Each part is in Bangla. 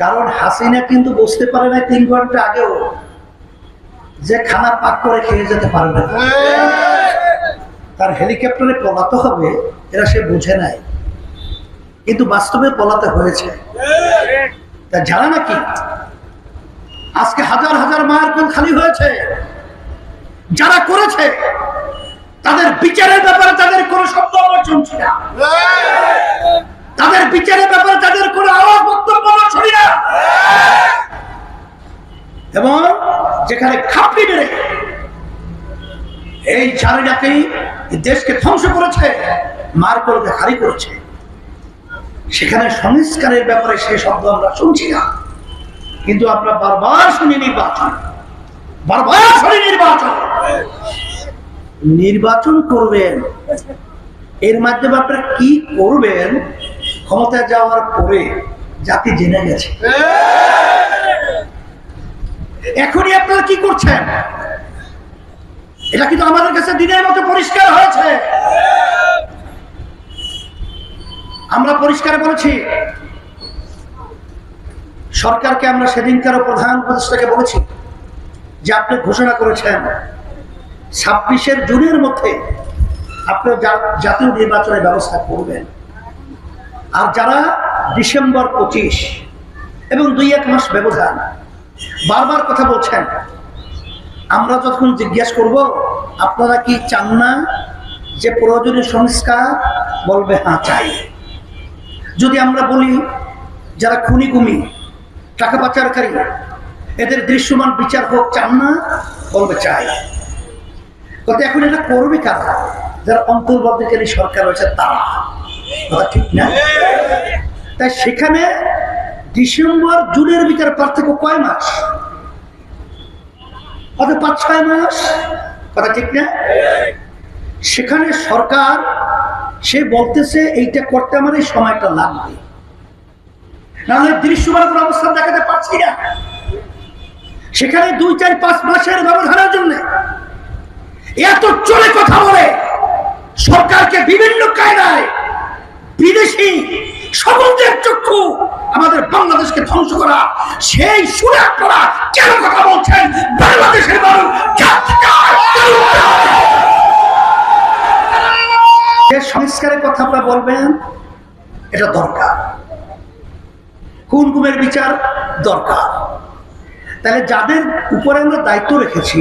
কারণ হাসিনা কিন্তু বুঝতে পারে না তিন ঘণ্টা আগেও যে খানা পাক করে খেয়ে যেতে পারবে না তার হেলিকপ্টারে পলাতে হবে, এরা সে বুঝে নাই। কিন্তু বাস্তবে পলাতে হয়েছে। তা জানা নাকি আজকে হাজার হাজার মায়ের কোন খালি হয়েছে। যারা করেছে, তাদের বিচারের ব্যাপারে তাদের কোনো শব্দ আমরা শুনছি না। তাদের বিচারের ব্যাপারে তাদের কোনো আওয়াজ বক্তব্য আমরা শুনি না। এবং যেখানে খাপড়ি বেড়ে এই চারিটাকেই দেশকে ধ্বংস করেছে মার করতে হারি করেছে, সেখানে সংস্কারের ব্যাপারে সে শব্দ আমরা শুনছি না। কিন্তু আমরা বারবার শুনি নির্বাচন, বারবার শুনি নির্বাচন। নির্বাচন করবেন, এর মাধ্যমে আপনারা কি করবেন? ক্ষমতা যাওয়ার পরে জাতি জেনে গেছে। এখনই আপনারা কি করছেন? এটা কিন্তু আমাদের কাছে দিনের মতো পরিষ্কার হয়েছে? আমরা পরিষ্কার বলেছি, সরকারকে আমরা সেদিনকার প্রধান উপদেষ্টাকে বলেছি যে আপনি ঘোষণা করেছেন, ছাব্বিশের জুনের মধ্যে আপনি জাতীয় নির্বাচনের ব্যবস্থা করবেন। আর যারা ডিসেম্বর পঁচিশ এবং দুই এক মাস ব্যবধান, বারবার কথা বলছেন, আমরা যখন জিজ্ঞেস করব, আপনারা কি চান না যে প্রয়োজনীয় সংস্কার? বলবে হ্যাঁ চাই। যদি আমরা বলি, যারা খুনি কুমি টাকা পাচারকারী, এদের দৃশ্যমান বিচার হোক, চান না? বলবে, চাই। কিন্তু এখন এটা করবে কারা? যারা অন্তর্বর্তীকারী সরকার রয়েছে, তারা। ঠিক না? তাই সেখানে ডিসেম্বর, জুনের ভিতরে পার্থক্য কয় মাস? কত পাঁচ, ছয় মাস। কথা ঠিক না? সেখানে সরকার সে বলতেছে, এইটা করতে আমার এই সময়টা লাগবে। নাহলে দৃশ্যমান কোনো অবস্থান দেখাতে পারছি না। সেখানে দুই, চার, পাঁচ মাসের ব্যবধানের জন্য এত চলে কথা বলে সরকারকে বিভিন্ন কায়দায় বিদেশি সমুদ্রের চক্ষু আমাদের বাংলাদেশকে ধ্বংস করা, সেই সুরে আপনারা কেন কথা বলছেন? বাংলাদেশের মানুষ যে সংস্কারের কথা আপনারা বলবেন, এটা দরকার। গুমের বিচার? দরকার। তাহলে যাদের উপরে আমরা দায়িত্ব রেখেছি,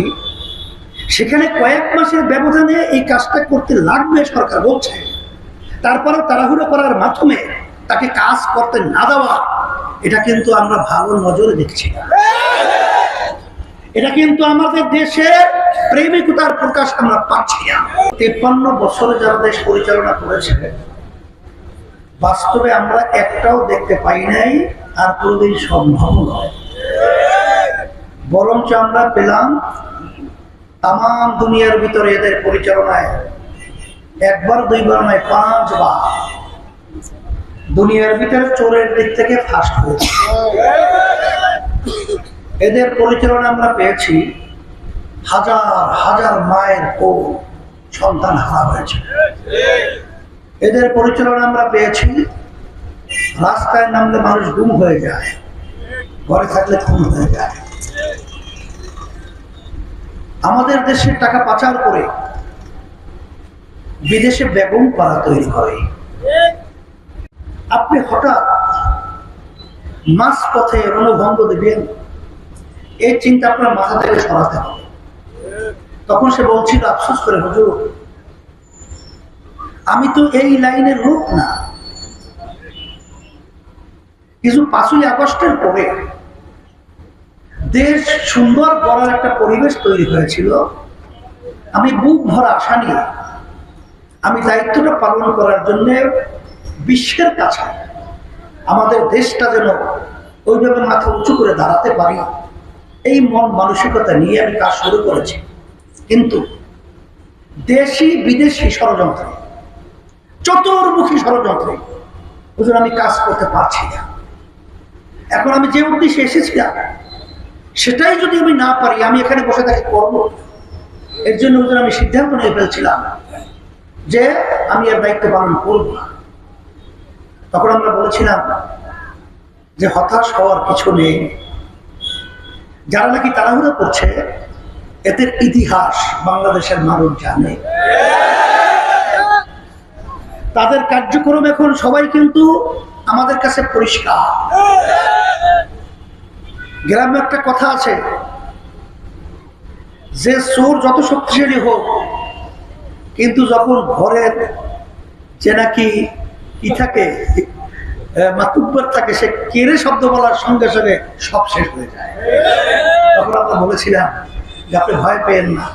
সেখানে কয়েক মাসের ব্যবধানে এই কাজটা করতে লাগবে, সরকার বলছে। তারপরে তাড়াহুড়ো করার মাধ্যমে তাকে কাজ করতে না দেওয়া, এটা কিন্তু আমরা ভালো নজরে দেখছি এটা কিন্তু আমাদের দেশের প্রেমিকতার প্রকাশ আমরা পাচ্ছি না। তেপ্পান্ন বছরে যারা দেশ পরিচালনা করেছে, বাস্তবে আমরা একটাও দেখতে পাই নাই, আর কোনোদিন সম্ভব নয়। বরঞ্চ আমরা পেলাম তাম দুনিয়ার ভিতরে এদের পরিচালনায়, একবার, দুইবার নয়, পাঁচবার। দুনিয়ার ভিতরে চোরের দিক থেকে ফার্স্ট হয়েছে। এদের পরিচালনা আমরা পেয়েছি, হাজার হাজার মায়ের ও সন্তান হারা হয়েছে। এদের পরিচালনা আমরা পেয়েছি, রাস্তায় নামলে মানুষ গুম হয়ে যায়, ঘরে থাকলে খুন হয়ে যায়। আমাদের দেশে টাকা পাচার করে বিদেশে বেগম পাড়া তৈরি করে। আপনি হঠাৎ মাস পথে রণভঙ্গ দেবেন, এই চিন্তা আপনার মাথা থেকে সরাতে হবে। তখন সে বলছিল, আফসোস করে হুজুর, আমি তো এই লাইনের লোক না। কিছু পাঁচই আগস্টের পরে দেশ সুন্দর করার একটা পরিবেশ তৈরি হয়েছিল। আমি বুক ভরা আশা নিয়ে, আমি দায়িত্বটা পালন করার জন্য বিশ্বের কাছে আমাদের দেশটা যেন ওইভাবে মাথা উঁচু করে দাঁড়াতে পারি। এই মন মানসিকতা নিয়ে আমি কাজ শুরু করেছি। কিন্তু দেশি, বিদেশি ষড়যন্ত্রে, চতুর্মুখী ষড়যন্ত্রে হুজুর, আমি কাজ করতে পারছি না। এখন আমি যে উদ্দেশ্যে এসেছিলাম, সেটাই যদি আমি না পারি, আমি এখানে বসে থাকি করব। এর জন্য আমি সিদ্ধান্ত নিয়ে ফেলছিলাম যে আমি এর দায়িত্ব পালন করব না। তখন আমরা বলেছিলাম যে হতাশ হওয়ার কিছু নেই। যারা নাকি তাড়াহুড়ো করছে, এদের ইতিহাস বাংলাদেশের মানুষ জানে। তাদের কার্যক্রম এখন সবাই কিন্তু আমাদের কাছে পরিষ্কার। গ্রামে একটা কথা আছে, যে চোর যত শক্তিশালী হোক, কিন্তু যখন ঘরের যে নাকি কি থাকে? মাতুব্বর থাকে সে কেড়ে শব্দ বলার সঙ্গে সঙ্গে সব শেষ হয়ে যায়। তখন আমরা বলেছিলাম যে আপনি ভয় পেয়েন না।